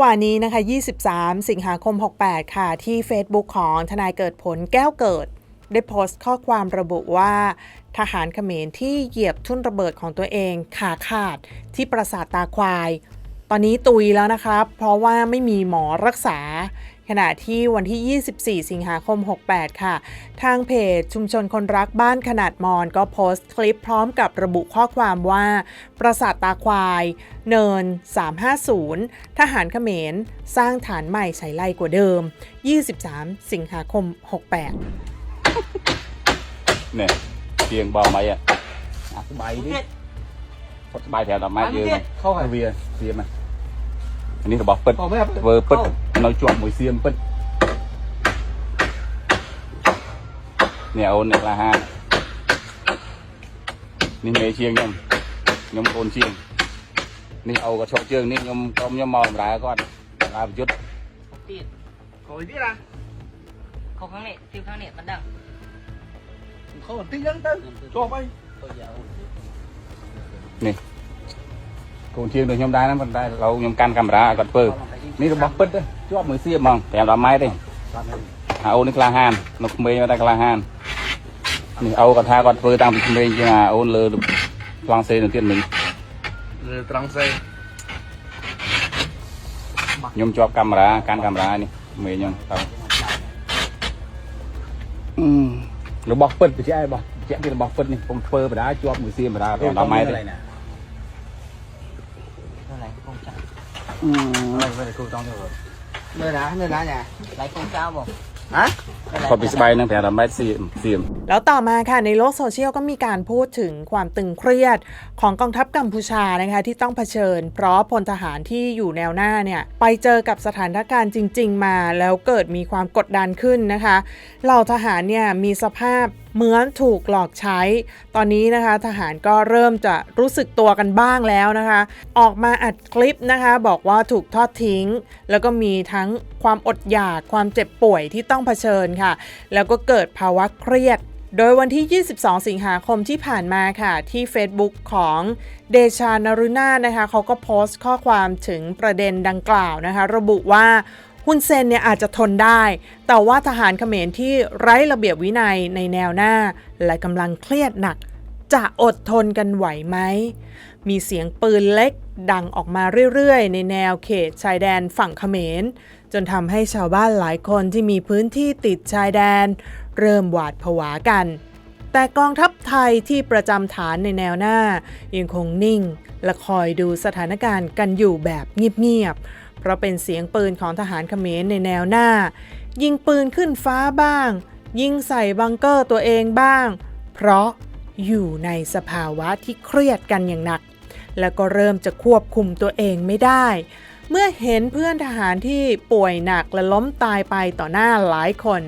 มื่อวานนี้นะคะ 23 สิงหาคม 68 ค่ะ ที่ Facebook ของทนายเกิดผลแก้วเกิด ได้โพสต์ข้อความระบุว่า ทหารเขมรที่เหยียบทุ่นระเบิดของตัวเองขาขาดที่ปราสาทตาควาย ตอนนี้ตุยแล้วนะครับ เพราะว่าไม่มีหมอรักษา ขณะที่วันที่ 24 สิงหาคม 68 ค่ะ ทางเพจชุมชนคนรักบ้านขนาดมอนก็โพสต์คลิปพร้อมกับระบุข้อความว่า ประสาทตาควาย เนิน 350 ทหารเขมร สร้างฐานใหม่ใช้ไล่กว่าเดิม 23 สิงหาคม 68 เนี่ยเตียงเบาไหมอะสบายดิสบายแถวดอกไม้เยอะเข้าหาเวียเวียมา សៀមនេះរបស់ពិត ខុសមែន ធ្វើពិត ខុស នៅជាប់មួយសៀមពិតនេះអូនអ្នកក្លាហាននេះមេជាងខ្ញុំខ្ញុំកូនជាងនេះអូក៏ឈប់ជើងនេះខ្ញុំក្រុមខ្ញុំមកបម្រើគាត់បម្រើប្រយុទ្ធ ទៀត ខូចទៀតណា ខុសខាងនេះទីខាងនេះមិនដឹង ខូចបន្តិចហ្នឹងទៅជាប់អី នេះ កូនជាងដូចខ្ញុំដែរហ្នឹងប៉ុន្តែឥឡូវខ្ញុំកាន់កាមេរ៉ាឲ្យគាត់ធ្វើនេះរបស់ពិតទេជាប់មួយសៀមហ្មង5 10ម៉ែត្រទេអាអូននេះក្លាហាននៅក្មេងតែក្លាហាននេះអូគាត់ថាគាត់ធ្វើតាំងពីក្មេងជាងអាអូនលើឆ្លងសេនៅទៀតមិញលើត្រង់សេខ្ញុំជាប់កាមេរ៉ាកាន់កាមេរ៉ានេះក្មេងខ្ញុំទៅអឺរបស់ពិតបញ្ជាក់របស់បញ្ជាក់ពីរបស់ពិតនេះខ្ញុំធ្វើបដាជាប់មួយសៀមបដា5 10ម៉ែត្រទេ อืม Mày về cô trong rồi. เนื้อนะเนื้อนะเนี่ย Lấy con dao bỏ. ฮะ พอปิดสบายนางแผลทำไม้สีมสีมแล้วต่อมาค่ะในโลกโซเชียลก็มีการพูดถึงความตึงเครียดของกองทัพกัมพูชานะคะที่ต้องเผชิญ เพราะพลทหารที่อยู่แนวหน้าเนี่ยไปเจอกับสถานการณ์จริง ๆ มา แล้วเกิดมีความกดดันขึ้นนะคะเหล่าทหารเนี่ยมีสภาพ เหมือนถูกหลอกใช้ ตอนนี้นะคะ ทหารก็เริ่มจะรู้สึกตัวกันบ้างแล้วนะคะ ออกมาอัดคลิปนะคะ บอกว่าถูกทอดทิ้ง แล้วก็มีทั้งความอดอยากความเจ็บป่วยที่ต้องเผชิญค่ะ แล้วก็เกิดภาวะเครียดโดยวันที่ 22 สิงหาคมที่ผ่านมาค่ะ ที่ Facebook ของเดชานรุนานะคะเขาก็โพสต์ข้อความถึงประเด็นดังกล่าวนะคะ ระบุว่า ฮุนเซนเนี่ยอาจจะทนได้ แต่ว่าทหารเขมรที่ไร้ระเบียบวินัยในแนวหน้า และกำลังเครียดหนัก จะอดทนกันไหวไหม มีเสียงปืนเล็กดังออกมาเรื่อยๆ ในแนวเขตชายแดนฝั่งเขมร จนทำให้ชาวบ้านหลายคนที่มีพื้นที่ติดชายแดน เริ่มหวาดผวากัน แต่กองทัพไทยที่ประจำฐานในแนวหน้า ยังคงนิ่ง และคอยดูสถานการณ์กันอยู่แบบเงียบๆ เพราะเป็นเสียงปืนของทหารเขมรในแนวหน้า ยิงปืนขึ้นฟ้าบ้าง ยิงใส่บังเกอร์ตัวเองบ้าง เพราะอยู่ในสภาวะที่เครียดกันอย่างหนัก แล้วก็เริ่มจะควบคุมตัวเองไม่ได้ เมื่อเห็นเพื่อนทหารที่ป่วยหนักและล้มตายไปต่อหน้าหลายคน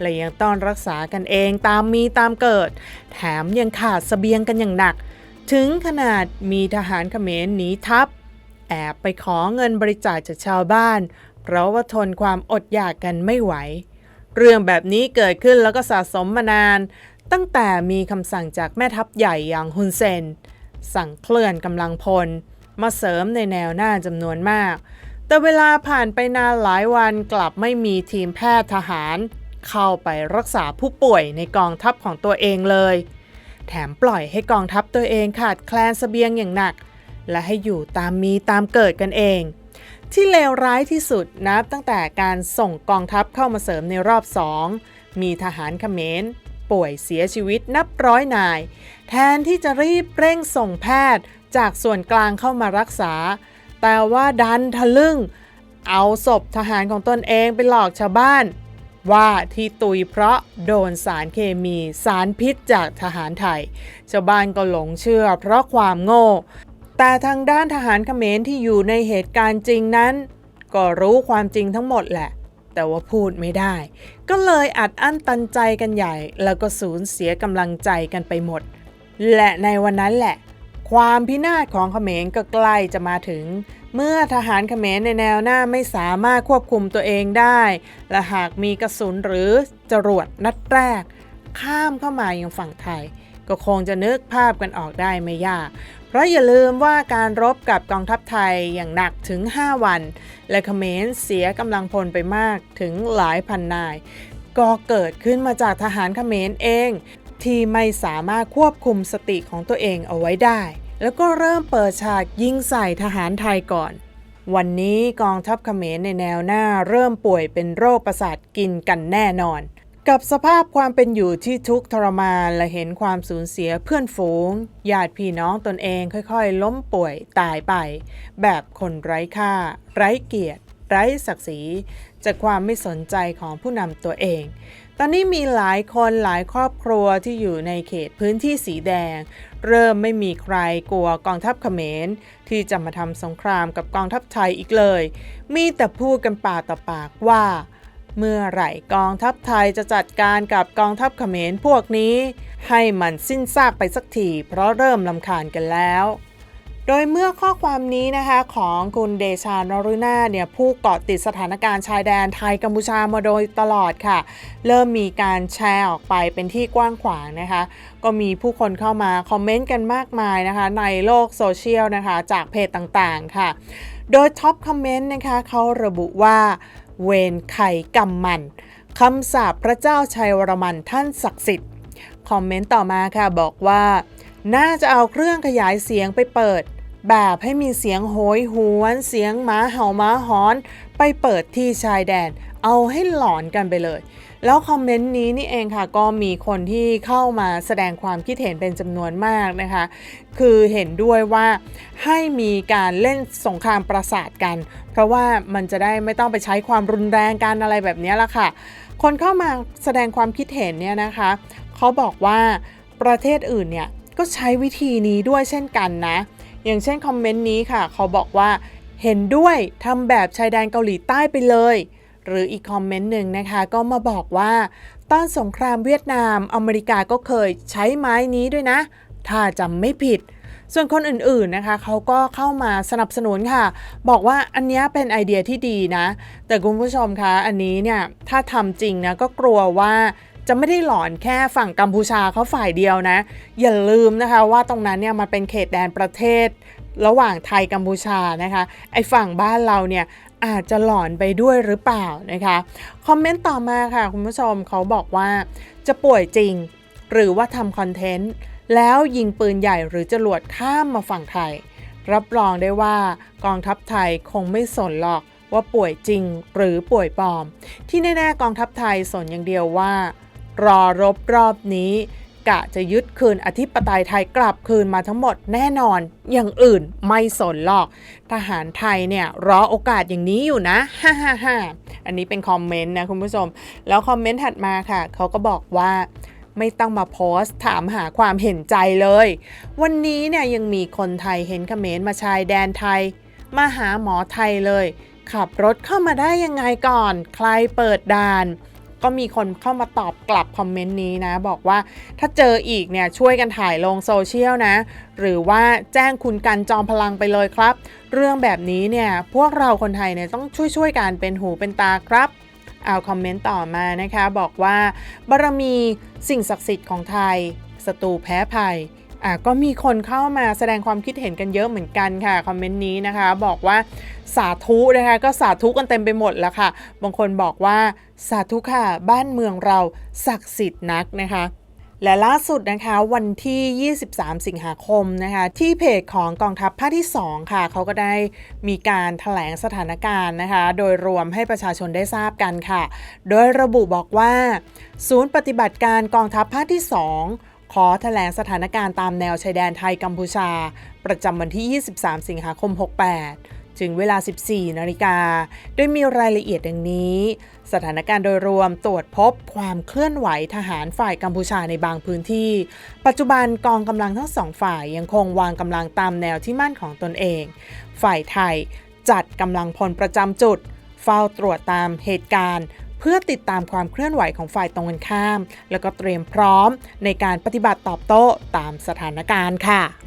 และยังต้องรักษากันเองตามมีตามเกิด แถมยังขาดเสบียงกันอย่างหนัก ถึงขนาดมีทหารเขมรหนีทัพ แอบไปขอเงินบริจาคจากชาวบ้าน เพราะว่าทนความอดอยากกันไม่ไหว เรื่องแบบนี้เกิดขึ้นแล้วก็สะสมมานาน ตั้งแต่มีคำสั่งจากแม่ทัพใหญ่อย่างฮุนเซน สั่งเคลื่อนกำลังพล มาเสริมในแนวหน้าจำนวนมาก แต่เวลาผ่านไปนานหลายวันกลับไม่มีทีมแพทย์ทหาร เข้าไปรักษาผู้ป่วยในกองทัพของตัวเองเลย แถมปล่อยให้กองทัพตัวเองขาดแคลนเสบียงอย่างหนัก และให้อยู่ตามมีตามเกิดกันเอง ที่เลวร้ายที่สุดนับตั้งแต่การส่งกองทัพเข้ามาเสริมในรอบสองมีทหารเขมรป่วยเสียชีวิตนับร้อยนาย แทนที่จะรีบเร่งส่งแพทย์จากส่วนกลางเข้ามารักษา แต่ว่าดันทะลึ่ง เอาศพทหารของตนเองไปหลอกชาวบ้าน ว่าที่ตุยเพราะโดนสารเคมีสารพิษจากทหารไทย ชาวบ้านก็หลงเชื่อเพราะความโง่ แต่ทางด้านทหารเขมรที่อยู่ในเหตุการณ์จริงนั้น ก็รู้ความจริงทั้งหมดแหละ แต่ว่าพูดไม่ได้ ก็เลยอัดอั้นตันใจกันใหญ่ แล้วก็สูญเสียกำลังใจกันไปหมด และในวันนั้นแหละ ความพินาศของเขมรก็ใกล้จะมาถึง เมื่อทหารเขมรในแนวหน้าไม่สามารถควบคุมตัวเองได้ และหากมีกระสุนหรือจรวดนัดแรก ข้ามเข้ามายังฝั่งไทยก็คงจะนึกภาพกันออกได้ไม่ยากเพราะอย่าลืมว่าการรบกับกองทัพไทยอย่างหนักถึง 5 วัน และเขมรเสียกำลังพลไปมากถึงหลายพันนาย ก็เกิดขึ้นมาจากทหารเขมรเอง ที่ไม่สามารถควบคุมสติของตัวเองเอาไว้ได้ แล้วก็เริ่มเปิดฉากยิงใส่ทหารไทยก่อนวันนี้กองทัพเขมรในแนวหน้าเริ่มป่วยเป็นโรคประสาทกินกันแน่นอน กับสภาพความเป็นอยู่ที่ทุกข์ทรมานและเห็นความสูญเสียเพื่อนฝูงญาติพี่น้องตนเองค่อยๆ ล้มป่วยตายไป แบบคนไร้ค่า ไร้เกียรติ ไร้ศักดิ์ศรี จากความไม่สนใจของผู้นำตัวเอง ตอนนี้มีหลายคนหลายครอบครัวที่อยู่ในเขตพื้นที่สีแดง เริ่มไม่มีใครกลัวกองทัพเขมร ที่จะมาทำสงครามกับกองทัพไทยอีกเลย มีแต่พูดกันปากต่อปากว่า เมื่อไหร่กองทัพไทยจะจัดการกับกองทัพเขมรพวกนี้ ให้มันสิ้นซากไปสักทีเพราะเริ่มลำคาญกันแล้วโดยเมื่อข้อความนี้นะคะของคุณเดชานรุนาเนี่ยผู้เกาะติดสถานการณ์ชายแดนไทยกัมพูชามาโดยตลอดค่ะ เริ่มมีการแชร์ออกไปเป็นที่กว้างขวางนะคะ ก็มีผู้คนเข้ามาคอมเมนต์กันมากมายนะคะ ในโลกโซเชียลนะคะ จากเพจต่างๆค่ะ โดยท็อปคอมเมนต์นะคะเขาระบุว่า เวรไข่กัมันคำสาปพระเจ้าชัยวรมันท่านศักดิ์สิทธิ์ คอมเมนต์ต่อมาค่ะบอกว่า น่าจะเอาเครื่องขยายเสียงไปเปิด แบบให้มีเสียงโหยหวนเสียงหมาเห่าหมาหอน ไปเปิดที่ชายแดน เอาให้หลอนกันไปเลย แล้วคอมเมนต์นี้นี่เองค่ะก็มีคนที่เข้ามาแสดงความคิดเห็นเป็นจำนวนมากนะคะ คือเห็นด้วยว่าให้มีการเล่นสงครามประสาทกัน เพราะว่ามันจะได้ไม่ต้องไปใช้ความรุนแรงกันอะไรแบบนี้ละค่ะ คนเข้ามาแสดงความคิดเห็นเนี่ยนะคะเขาบอกว่าประเทศอื่นเนี่ยก็ใช้วิธีนี้ด้วยเช่นกันนะ อย่างเช่นคอมเมนต์นี้ค่ะ เขาบอกว่าเห็นด้วยทำแบบชายแดนเกาหลีใต้ไปเลย หรืออีกคอมเมนต์หนึ่งนะคะ ก็มาบอกว่า ตอนสงครามเวียดนามอเมริกาก็เคยใช้ไม้นี้ด้วยนะ ถ้าจำไม่ผิด ส่วนคนอื่นๆนะคะ เขาก็เข้ามาสนับสนุนค่ะ บอกว่าอันนี้เป็นไอเดียที่ดีนะ แต่คุณผู้ชมคะอันนี้เนี่ยถ้าทำจริงนะก็กลัวว่าจะไม่ได้หลอนแค่ฝั่งกัมพูชาเขาฝ่ายเดียวนะ อย่าลืมนะคะว่าตรงนั้นเนี่ยมันเป็นเขตแดนประเทศ ระหว่างไทยกัมพูชานะคะ ไอฝั่งบ้านเราเนี่ย อาจจะหลอนไปด้วยหรือเปล่านะคะคอมเมนต์ต่อมาค่ะคุณผู้ชมเขาบอกว่าจะป่วยจริง หรือว่าทำคอนเทนต์แล้วยิงปืนใหญ่หรือจรวดข้ามมาฝั่งไทย รับรองได้ว่ากองทัพไทยคงไม่สนหรอกว่าป่วยจริงหรือป่วยปลอม ที่แน่ๆกองทัพไทยสนอย่างเดียวว่า รอรบรอบนี้ กะจะยึดคืนอธิปไตยไทยกลับคืนมาทั้งหมดแน่นอน อย่างอื่นไม่สนหรอก ทหารไทยเนี่ยรอโอกาสอย่างนี้อยู่นะฮ่าฮ่าฮ่าอันนี้เป็นคอมเมนต์นะคุณผู้ชม แล้วคอมเมนต์ถัดมาค่ะ เขาก็บอกว่าไม่ต้องมาโพสต์ถามหาความเห็นใจเลย วันนี้เนี่ยยังมีคนไทยเห็นเขมรมาชายแดนไทย มาหาหมอไทยเลย ขับรถเข้ามาได้ยังไงก่อน ใครเปิดด่าน ก็มีคนเข้ามาตอบกลับคอมเมนต์นี้นะ บอกว่าถ้าเจออีกเนี่ยช่วยกันถ่ายลงโซเชียลนะ หรือว่าแจ้งคุณกันจอมพลังไปเลยครับ เรื่องแบบนี้เนี่ยพวกเราคนไทยเนี่ยต้องช่วยๆกันเป็นหูเป็นตาครับเอาคอมเมนต์ต่อมานะคะ บอกว่าบารมีสิ่งศักดิ์สิทธิ์ของไทยศัตรูแพ้ภัย อะก็มีคนเข้ามาแสดงความคิดเห็นกันเยอะเหมือนกันค่ะคอมเมนต์นี้นะคะ บอกว่าสาธุนะคะก็สาธุกันเต็มไปหมดแล้วค่ะ บางคนบอกว่าสาธุค่ะ บ้านเมืองเราศักดิ์สิทธิ์นักนะคะและล่าสุดนะคะวันที่ 23 สิงหาคมนะคะที่เพจของกองทัพภาคที่ 2 ค่ะเขาก็ได้มีการถแถลงสถานการณ์นะคะ โดยรวมให้ประชาชนได้ทราบกันค่ะ โดยระบุบอกว่า ศูนย์ปฏิบัติการกองทัพภาคที่ 2 ขอแถลงสถานการณ์ตามแนวชายแดนไทยกัมพูชา ประจำวันที่ 23 สิงหาคม 68 ถึงเวลา 14 นาฬิกา โดยมีรายละเอียดดังนี้ สถานการณ์โดยรวมตรวจพบความเคลื่อนไหวทหารฝ่ายกัมพูชาในบางพื้นที่ ปัจจุบันกองกำลังทั้งสองฝ่ายยังคงวางกำลังตามแนวที่มั่นของตนเอง ฝ่ายไทยจัดกำลังพลประจำจุด เฝ้าตรวจตามเหตุการณ์ เพื่อติดตามความเคลื่อนไหวของฝ่ายตรงกันข้าม แล้วก็เตรียมพร้อมในการปฏิบัติตอบโต้ตามสถานการณ์ค่ะ